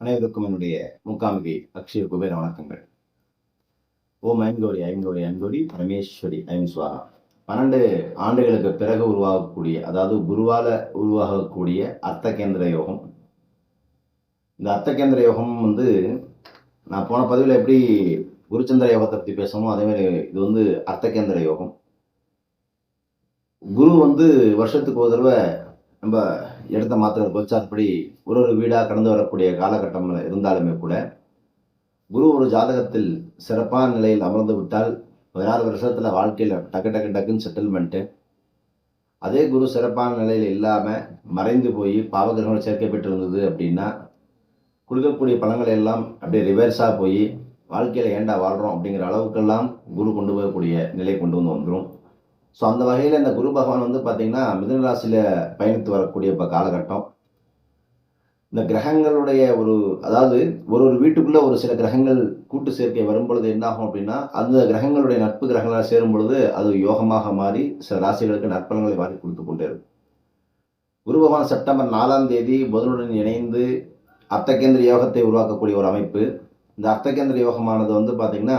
அனைவருக்கும் என்னுடைய மூக்காம்பிகை அக்ஷய குபேர வணக்கங்கள். ஓம் ஐங்கோடி ஐங்கோடி ஐங்கோடி பரமேஸ்வரி ஐம் சுவாகா. பன்னெண்டு ஆண்டுகளுக்கு பிறகு உருவாகக்கூடிய அதாவது குருவால உருவாகக்கூடிய அர்த்த கேந்திர யோகம். இந்த அர்த்த கேந்திர யோகம் வந்து நான் போன பதிவில் எப்படி குருச்சந்திர யோகத்தை பற்றி பேசணுமோ அதே மாதிரி இது வந்து அர்த்த கேந்திர யோகம். குரு வந்து வருஷத்துக்கு ஒரு தடவை நம்ம இடத்த மாற்றுற கோச்சார்படி ஒரு ஒரு வீடாக கடந்து வரக்கூடிய காலகட்டம் இருந்தாலுமே கூட குரு ஒரு ஜாதகத்தில் சிறப்பான நிலையில் அமர்ந்து விட்டால் பதினாறு வருஷத்தில் வாழ்க்கையில் டக்கு டக்கு டக்குன்னு செட்டில்மெண்ட்டு அதே குரு சிறப்பான நிலையில் இல்லாமல் மறைந்து போய் பாவகிரகங்கள் சேர்க்கப்பட்டிருந்தது அப்படின்னா கொடுக்கக்கூடிய பழங்கள் எல்லாம் அப்படியே ரிவர்ஸாக போய் வாழ்க்கையில் ஏண்டா வாழ்கிறோம் அப்படிங்கிற அளவுக்கெல்லாம் குரு கொண்டு போகக்கூடிய நிலை கொண்டு வந்து வந்துடும் ஸோ அந்த வகையில் இந்த குரு பகவான் வந்து பார்த்தீங்கன்னா மிதனராசியில் பயணித்து வரக்கூடிய இப்போ காலகட்டம். இந்த கிரகங்களுடைய ஒரு அதாவது ஒரு ஒரு வீட்டுக்குள்ளே ஒரு சில கிரகங்கள் கூட்டு சேர்க்கை வரும்பொழுது என்னாகும் அப்படின்னா அந்த கிரகங்களுடைய நட்பு கிரகங்களாக சேரும் பொழுது அது யோகமாக மாறி சில ராசிகளுக்கு நற்பலங்களை வாரி கொடுத்து கொண்டே இருக்கும். குரு பகவான் செப்டம்பர் நாலாம் தேதி புதனுடன் இணைந்து அர்த்தகேந்திர யோகத்தை உருவாக்கக்கூடிய ஒரு அமைப்பு. இந்த அர்த்தகேந்திர யோகமானது வந்து பார்த்திங்கன்னா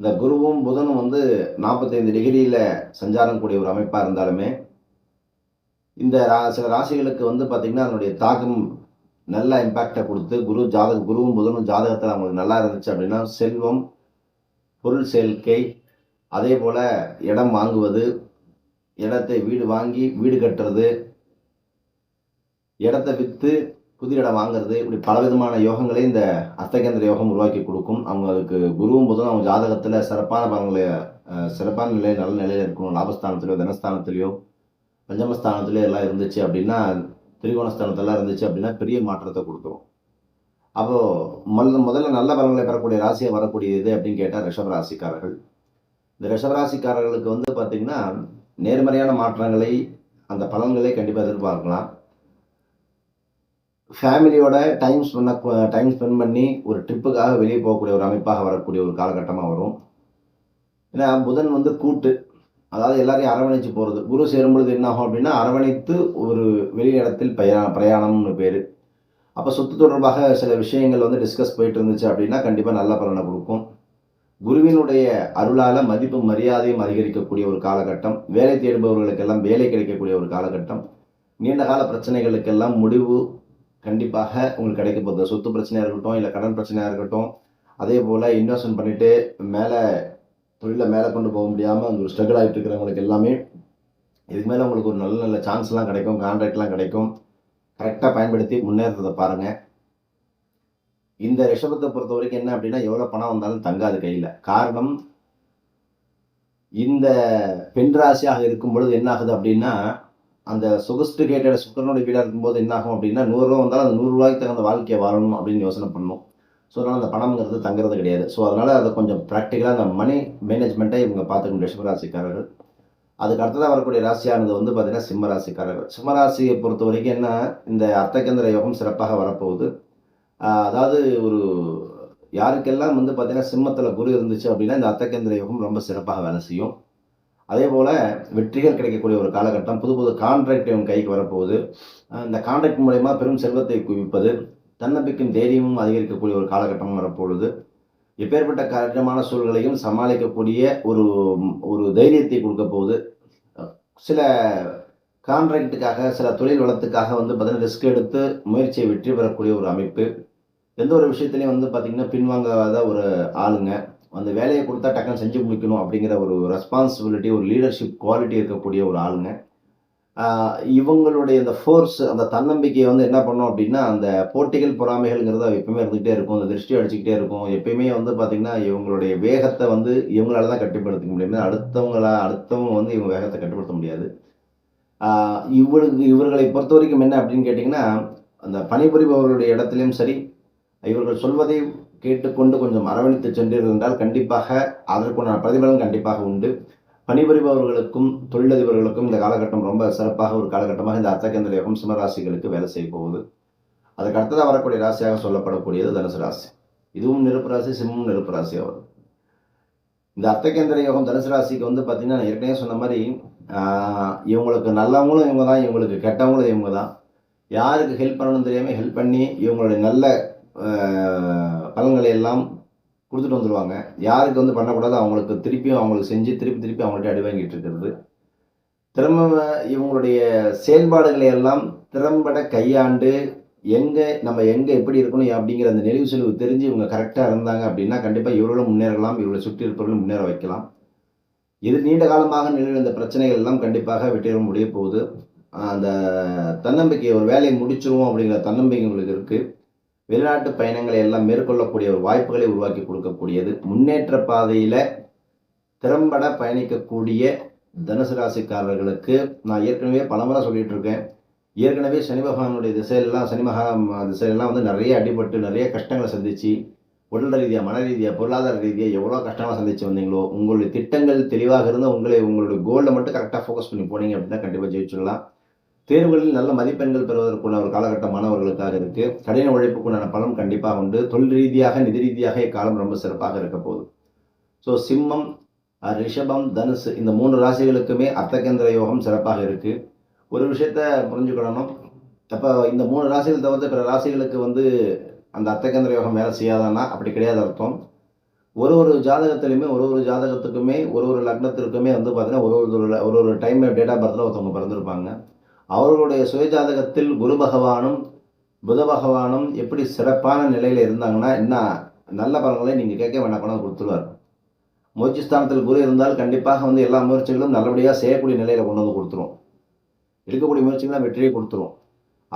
இந்த குருவும் புதனும் வந்து நாற்பத்தைந்து டிகிரியில் சஞ்சாரம் கூடிய ஒரு அமைப்பாக இருந்தாலுமே இந்த ரா சில ராசிகளுக்கு வந்து பார்த்திங்கன்னா அதனுடைய தாக்கம் நல்ல இம்பேக்டை கொடுத்து குரு ஜாதக குருவும் புதனும் ஜாதகத்தில் அவங்களுக்கு நல்லா இருந்துச்சு அப்படின்னா செல்வம் பொருள் சேர்க்கை அதே போல் இடம் வாங்குவது இடத்தை வீடு வாங்கி வீடு கட்டுறது இடத்த விற்று புதிய இடம் வாங்குறது இப்படி பலவிதமான யோகங்களை இந்த அஸ்தகேந்திர யோகம் உருவாக்கி கொடுக்கும். அவங்களுக்கு குருவும் புதனும் அவங்க ஜாதகத்தில் சிறப்பான பலன்களை சிறப்பான நிலையில் நல்ல நிலையில் இருக்கணும். லாபஸ்தானத்திலையோ தனஸ்தானத்திலையோ பஞ்சமஸ்தானத்திலையோ எல்லாம் இருந்துச்சு அப்படின்னா திரிகோணஸ்தானத்தெல்லாம் இருந்துச்சு அப்படின்னா பெரிய மாற்றத்தை கொடுத்துரும். அப்போது முதல்ல முதல்ல நல்ல பலன்களை பெறக்கூடிய ராசியை வரக்கூடிய இது அப்படின்னு கேட்டால் ரிஷபராசிக்காரர்கள். இந்த ரிஷபராசிக்காரர்களுக்கு வந்து பார்த்திங்கன்னா நேர்மறையான மாற்றங்களை அந்த பலன்களை கண்டிப்பாக எதிர்பார்க்கலாம். ஃபேமிலியோட டைம் ஸ்பெண்ட் டைம் ஸ்பெண்ட் பண்ணி ஒரு ட்ரிப்புக்காக வெளியே போகக்கூடிய ஒரு அமைப்பாக வரக்கூடிய ஒரு காலகட்டமாக வரும். ஏன்னா புதன் வந்து கூட்டு. அதாவது எல்லாரையும் அரவணைச்சு போகிறது குரு சேரும் பொழுது என்ன ஆகும் அப்படின்னா அரவணைத்து ஒரு வெளி இடத்தில் பயா பிரயாணம்னு பேர். அப்போ சொத்து தொடர்பாக சில விஷயங்கள் வந்து டிஸ்கஸ் போயிட்டு இருந்துச்சு அப்படின்னா கண்டிப்பாக நல்ல பலனை கொடுக்கும். குருவினுடைய அருளால் மதிப்பு மரியாதையும் அதிகரிக்கக்கூடிய ஒரு காலகட்டம். வேலை தேடுபவர்களுக்கெல்லாம் வேலை கிடைக்கக்கூடிய ஒரு காலகட்டம். நீண்ட கால பிரச்சனைகளுக்கெல்லாம் முடிவு கண்டிப்பாக உங்களுக்கு கிடைக்க போகுது. சொத்து பிரச்சனையாக இருக்கட்டும் இல்லை கடன் பிரச்சனையாக இருக்கட்டும் அதே போல் இன்வெஸ்ட்மெண்ட் பண்ணிவிட்டு மேலே தொழிலை மேலே கொண்டு போக முடியாமல் அந்த ஒரு ஸ்ட்ரகிள் ஆகிட்டு இருக்கிறவங்களுக்கு எல்லாமே இதுக்கு மேலே உங்களுக்கு ஒரு நல்ல நல்ல சான்ஸ்லாம் கிடைக்கும் கான்ட்ராக்ட்லாம் கிடைக்கும். கரெக்டாக பயன்படுத்தி முன்னேறதை பாருங்கள் இந்த ரிஷபத்தை பொறுத்த வரைக்கும் என்ன அப்படின்னா எவ்வளோ பணம் வந்தாலும் தங்காது கையில். காரணம் இந்த பெண் ராசியாக இருக்கும் பொழுது என்ன ஆகுது அப்படின்னா அந்த சொகஸ்டிகேட்டட் சுக்கரனுடைய வீடாக இருக்கும்போது என்ன ஆகும் அப்படின்னா நூறுரூவா வந்தாலும் அந்த நூறுரூவாய்க்கு தகுந்த வாழ்க்கையை வாழணும் அப்படின்னு யோசனை பண்ணணும் ஸோ அதனால் அந்த பணம்ங்கிறது தங்குறது கிடையாது. ஸோ அதனால் அதை கொஞ்சம் ப்ராக்டிக்கலாக அந்த மணி மேனேஜ்மெண்ட்டை இவங்க பார்த்துக்கணும் ரிஷபராசிக்காரர்கள் அதுக்கு அடுத்ததாக வரக்கூடிய ராசியானது வந்து பார்த்திங்கன்னா சிம்ம ராசிக்காரர்கள் சிம்ம ராசியை பொறுத்த வரைக்கும் என்ன இந்த அர்த்தகேந்திர யோகம் சிறப்பாக வரப்போகுது. அதாவது ஒரு யாருக்கெல்லாம் வந்து பார்த்திங்கன்னா சிம்மத்தில் குரு இருந்துச்சு அப்படின்னா இந்த அர்த்தகேந்திர யோகம் ரொம்ப சிறப்பாக வேலை செய்யும். அதே போல் வெற்றிகள் கிடைக்கக்கூடிய ஒரு காலகட்டம் புது புது கான்ட்ராக்ட் இவங்க கைக்கு வரப்போகுது. இந்த கான்ட்ராக்ட் மூலயமா பெரும் செல்வத்தை குவிப்பது தன்னம்பிக்கையும் தைரியமும் அதிகரிக்கக்கூடிய ஒரு காலகட்டம் வரப்போகுது. எப்பேற்பட்ட கடினமான சூழ்நிலையும் சமாளிக்கக்கூடிய ஒரு ஒரு தைரியத்தை கொடுக்க போகுது. சில கான்ட்ராக்டுக்காக சில தொழில் வளத்துக்காக வந்து பார்த்திங்கன்னா ரிஸ்க் எடுத்து முயற்சியை வெற்றி பெறக்கூடிய ஒரு அமைப்பு. எந்த ஒரு விஷயத்துலையும் வந்து பார்த்திங்கன்னா பின்வாங்காத ஒரு ஆளுங்க. அந்த வேலையை கொடுத்தா டக்குன்னு செஞ்சு முடிக்கணும் அப்படிங்கிற ஒரு ரெஸ்பான்சிபிலிட்டி ஒரு லீடர்ஷிப் குவாலிட்டி இருக்கக்கூடிய ஒரு ஆளுங்க. இவங்களுடைய அந்த ஃபோர்ஸ் அந்த தன்னம்பிக்கையை வந்து என்ன பண்ணோம் அப்படின்னா அந்த போட்டிகள் பொறாமைகள்ங்கிறது எப்பயுமே இருந்துகிட்டே இருக்கும். அந்த திருஷ்டி அடிச்சுக்கிட்டே இருக்கும். எப்பயுமே வந்து பார்த்திங்கன்னா இவங்களுடைய வேகத்தை வந்து இவங்களால தான் கட்டுப்படுத்த முடியும். அடுத்தவங்களா அடுத்தவங்க வந்து இவங்க வேகத்தை கட்டுப்படுத்த முடியாது. இவளுக்கு இவருக்கு இவர்களை பொறுத்த வரைக்கும் என்ன அப்படின்னு கேட்டிங்கன்னா அந்த பணிபுரிபவர்களுடைய இடத்துலையும் சரி இவர்கள் சொல்வதை கேட்டுக்கொண்டு கொஞ்சம் அரவணைத்து சென்றிருந்தால் கண்டிப்பாக அதற்குண்டான பிரதிபலன் கண்டிப்பாக உண்டு. பணிபுரிபவர்களுக்கும் தொழிலதிபர்களுக்கும் இந்த காலகட்டம் ரொம்ப சிறப்பாக ஒரு காலகட்டமாக இந்த அர்த்தகேந்திர யோகம் சிம்மராசிகளுக்கு வேலை செய்ய போகுது. அதுக்கு அடுத்ததாக வரக்கூடிய ராசியாக சொல்லப்படக்கூடியது தனுசு ராசி. இதுவும் நெருப்பு ராசி சிம்மும் நெருப்பு ராசி ஆகும் இந்த அர்த்தகேந்திர யோகம் தனுசு ராசிக்கு வந்து பார்த்தீங்கன்னா நான் ஏற்கனவே சொன்ன மாதிரி இவங்களுக்கு நல்லவங்களும் இவங்க தான் இவங்களுக்கு கெட்டவங்களும் இவங்க தான். யாருக்கு ஹெல்ப் பண்ணணும்னு தெரியாமல் ஹெல்ப் பண்ணி இவங்களுடைய நல்ல பலன்களை எல்லாம் கொடுத்துட்டு வந்துடுவாங்க யாருக்கு வந்து பண்ணக்கூடாது அவங்களுக்கு திருப்பியும் அவங்களுக்கு செஞ்சு திருப்பி திருப்பி அவங்கள்ட்ட அடி வாங்கிட்டு இருக்கிறது. திறமை இவங்களுடைய செயல்பாடுகளை எல்லாம் திறம்பட கையாண்டு எங்கே நம்ம எங்கே எப்படி இருக்கணும் அப்படிங்கிற அந்த நெளிவு செலவு தெரிஞ்சு இவங்க கரெக்டாக இருந்தாங்க அப்படின்னா கண்டிப்பாக இவர்களும் முன்னேறலாம் இவர்களை சுற்றி இருப்பவர்களும் முன்னேற வைக்கலாம். இது நீண்ட காலமாக நிலவிருந்த பிரச்சனைகள் எல்லாம் கண்டிப்பாக வெற்றிட முடிய போகுது. அந்த தன்னம்பிக்கை ஒரு வேலையை முடிச்சிருவோம் அப்படிங்கிற தன்னம்பிக்கை உங்களுக்கு இருக்குது வெளிநாட்டு பயணங்களை எல்லாம் மேற்கொள்ளக்கூடிய ஒரு வாய்ப்புகளை உருவாக்கி கொடுக்கக்கூடியது. முன்னேற்ற பாதையில் திறம்பட பயணிக்கக்கூடிய தனுசு ராசிக்காரர்களுக்கு நான் ஏற்கனவே பலமுறை சொல்லிட்டு இருக்கேன் ஏற்கனவே சனி பகவானுடைய திசையெல்லாம் சனி மகா திசையெல்லாம் வந்து நிறைய அடிபட்டு நிறைய கஷ்டங்களை சந்தித்து உடல் ரீதியாக மன ரீதியாக பொருளாதார ரீதியாக எவ்வளோ கஷ்டமாக சந்திச்சு வந்தீங்களோ உங்களுடைய திட்டங்கள் தெளிவாக இருந்தால் உங்களை உங்களுடைய கோலில் மட்டும் கரெக்டாக ஃபோக்கஸ் பண்ணி போனீங்க அப்படின்னா கண்டிப்பாக ஜெயிச்சிடலாம். தேர்வுகளில் நல்ல மதிப்பெண்கள் பெறுவதற்குள்ள ஒரு காலகட்டம் மாணவர்களுக்காக இருக்கு. கடின உழைப்புக்குண்டான பலன் கண்டிப்பாக உண்டு. தொழில் ரீதியாக நிதி ரீதியாக இக்காலம் ரொம்ப சிறப்பாக இருக்க போகுது. ஸோ சிம்மம் ரிஷபம் தனுசு இந்த மூன்று ராசிகளுக்குமே அர்த்தகேந்திர யோகம் சிறப்பாக இருக்கு. ஒரு விஷயத்த புரிஞ்சுக்கிடணும் அப்போ இந்த மூணு ராசிகள் தவிர்த்து பிற ராசிகளுக்கு வந்து அந்த அர்த்தகேந்திர யோகம் வேலை செய்யாதான்னா அப்படி கிடையாது அர்த்தம். ஒரு ஒரு ஜாதகத்துலையுமே ஒரு ஒரு ஜாதகத்துக்குமே ஒரு ஒரு லக்னத்திற்குமே வந்து பார்த்தீங்கன்னா ஒரு ஒரு ஒரு ஒரு டைம் டேட் ஆஃப் பர்த்தில் ஒருத்தவங்க பிறந்திருப்பாங்க. அவர்களுடைய சுயஜாதகத்தில் குரு பகவானும் புத பகவானும் எப்படி சிறப்பான நிலையில் இருந்தாங்கன்னா என்ன நல்ல பலன்களை நீங்கள் கேட்க வேண்டாம் கொண்டாந்து கொடுத்துருவார். முயற்சி ஸ்தானத்தில் குரு இருந்தால் கண்டிப்பாக வந்து எல்லா முயற்சிகளும் நல்லபடியாக செய்யக்கூடிய நிலையில் கொண்டு வந்து கொடுத்துரும். எடுக்கக்கூடிய முயற்சிகள்லாம் வெற்றியை கொடுத்துரும்.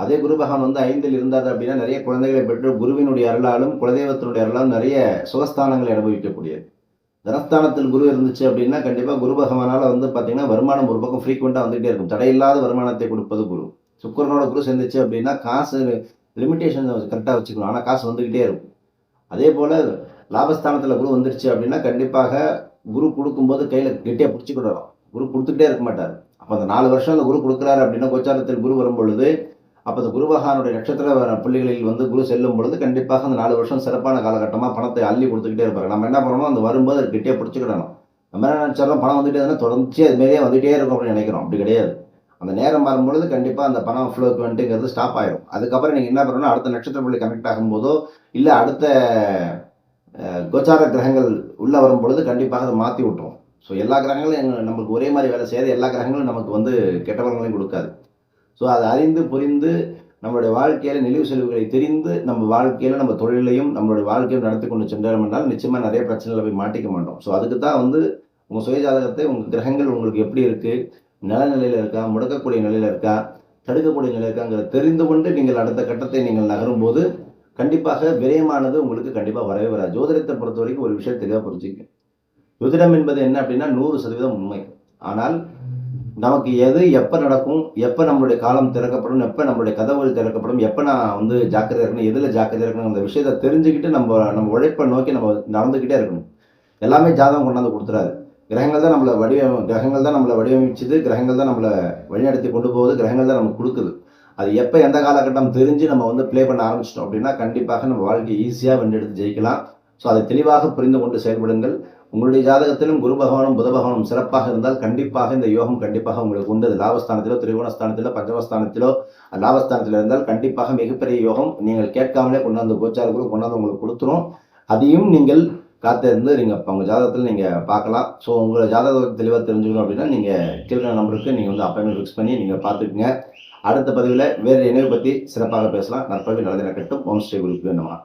அதே குரு பகவான் வந்து ஐந்தில் இருந்தார் அப்படின்னா நிறைய குழந்தைகளை பெற்று குருவினுடைய அருளாலும் குலதெய்வத்தினுடைய அருளாலும் நிறைய சுகஸ்தானங்களை அனுபவிக்கக்கூடியது. தனஸ்தானத்தில் குரு இருந்துச்சு அப்படின்னா கண்டிப்பாக குரு பகவானால் வந்து பார்த்தீங்கன்னா வருமானம் ஒரு பக்கம் ஃப்ரீக்வெண்ட்டாக வந்துகிட்டே இருக்கும். தடையில்லாத வருமானத்தை கொடுப்பது குரு. சுக்கரனோட குரு சேர்ந்துச்சு அப்படின்னா காசு லிமிட்டேஷன் கரெக்டாக வச்சுக்கணும். ஆனால் காசு வந்துக்கிட்டே இருக்கும். அதே போல் லாபஸ்தானத்தில் குரு வந்துருச்சு அப்படின்னா கண்டிப்பாக குரு கொடுக்கும்போது கையில் கெட்டியாக பிடிச்சிக்கிட்டு வரும் குரு கொடுத்துக்கிட்டே இருக்க மாட்டார். அப்போ அந்த நாலு வருஷம் அந்த குரு கொடுக்குறாரு அப்படின்னா கோச்சாரத்தில் குரு வரும் பொழுது அப்போ இந்த குருபகவானுடைய நட்சத்திர புள்ளிகளில் வந்து குரு செல்லும் பொழுது கண்டிப்பாக அந்த நாலு வருஷம் சிறப்பான காலகட்டமாக பணத்தை அள்ளி கொடுத்துக்கிட்டே இருப்பாங்க நம்ம என்ன பண்ணணும் அந்த வரும்போது அது கிட்டே பிடிச்சிக்கிடணும். நம்ம என்ன நினச்சாலும் பணம் வந்துட்டே இருந்தால் தொடர்ச்சி அது மாதிரியே வந்துகிட்டே இருக்கும் அப்படின்னு நினைக்கிறோம். அப்படி கிடையாது. அந்த நேரம் வரும்பொழுது கண்டிப்பாக அந்த பணம் ஃப்ளோக்கு வந்துட்டுங்கிறது ஸ்டாப் ஆயிடும் அதுக்கப்புறம் நீங்கள் என்ன பண்ணணும் அடுத்த நட்சத்திர புள்ளி கனெக்ட் ஆகும்போதோ இல்லை அடுத்த கோச்சார கிரகங்கள் உள்ளே வரும்பொழுது கண்டிப்பாக அதை மாற்றி விட்டுரும். ஸோ எல்லா கிரகங்களும் எங்கள் நமக்கு ஒரே மாதிரி வேலை செய்யாது. எல்லா கிரகங்களும் நமக்கு வந்து கெட்ட பலன்களையும் கொடுக்காது. ஸோ அதை அறிந்து புரிந்து நம்மளுடைய வாழ்க்கையில் நினைவு செலவுகளை தெரிந்து நம்ம வாழ்க்கையில் நம்ம தொழிலையும் நம்மளுடைய வாழ்க்கையும் நடத்தி கொண்டு சென்றோம் என்றால் நிச்சயமாக நிறைய பிரச்சனைகளை போய் மாட்டிக்க மாட்டோம். ஸோ அதுக்கு தான் வந்து உங்கள் சுயஜாதகத்தை உங்கள் கிரகங்கள் உங்களுக்கு எப்படி இருக்குது நிலநிலையில் இருக்கா முடக்கக்கூடிய நிலையில் இருக்கா தடுக்கக்கூடிய நிலை இருக்காங்கிறத தெரிந்து கொண்டு நீங்கள் அடுத்த கட்டத்தை நீங்கள் நகரும்போது கண்டிப்பாக விரயமானது உங்களுக்கு கண்டிப்பாக வரவே வராது. ஜோதிடத்தை பொறுத்த வரைக்கும் ஒரு விஷயம் தெளிவாக புரிஞ்சுக்க ஜோதிடம் என்பது என்ன அப்படின்னா நூறு சதவீதம் உண்மை. ஆனால் நமக்கு எது எப்போ நடக்கும் எப்போ நம்மளுடைய காலம் திறக்கப்படும் எப்போ நம்மளுடைய கதவுகள் திறக்கப்படும் எப்போ நான் வந்து ஜாக்கிரதை இருக்கணும் எதில் ஜாக்கிரதை இருக்கணும் அந்த விஷயத்தை தெரிஞ்சுக்கிட்டு நம்ம நம்ம உழைப்பை நோக்கி நம்ம நடந்துக்கிட்டே இருக்கணும். எல்லாமே ஜாதகம் கொண்டாந்து கொடுத்துறாரு. கிரகங்கள் தான் நம்மளை வடிவ கிரகங்கள் தான் நம்மளை வடிவமைச்சுது கிரகங்கள் தான் நம்மளை வழிநடத்தி கொண்டு போகுது கிரகங்கள் தான் நமக்கு கொடுக்குது. அது எப்போ எந்த காலகட்டம் தெரிஞ்சு நம்ம வந்து ப்ளே பண்ண ஆரம்பிச்சிட்டோம் அப்படின்னா கண்டிப்பாக நம்ம வாழ்க்கையை ஈஸியாக வென்றெடுத்து ஜெயிக்கலாம். ஸோ அதை தெளிவாக புரிந்து கொண்டு செயல்படுங்கள். உங்களுடைய ஜாதகத்திலும் குரு பகவானும் புத பகவானும் சிறப்பாக இருந்தால் கண்டிப்பாக இந்த யோகம் கண்டிப்பாக உங்களுக்கு உண்டு. அது லாபஸ்தானத்திலோ திரிகோணஸ்தானத்திலோ பஞ்சமஸ்தானத்திலோ லாபஸ்தானத்தில் இருந்தால் கண்டிப்பாக மிகப்பெரிய யோகம் நீங்கள் கேட்காமலே கொண்டாந்து கோச்சார கொண்டாந்து உங்களுக்கு கொடுத்துரும். அதையும் நீங்கள் காத்திருந்து நீங்கள் இப்போ உங்கள் ஜாதகத்தில் நீங்கள் பார்க்கலாம். ஸோ உங்களை ஜாதகத்தை தெளிவாக தெரிஞ்சுக்கணும் அப்படின்னா நீங்கள் கீழே நம்பருக்கு நீங்கள் வந்து அப்பாயின்மெண்ட் ஃபிக்ஸ் பண்ணி நீங்கள் பார்த்துக்குங்க. அடுத்த பதிவில் வேறு இணைவு பற்றி சிறப்பாக பேசலாம். நற்பவி நல்லது கட்டும் ஓம் ஸ்ரீ குருக்கு வேண்டுமா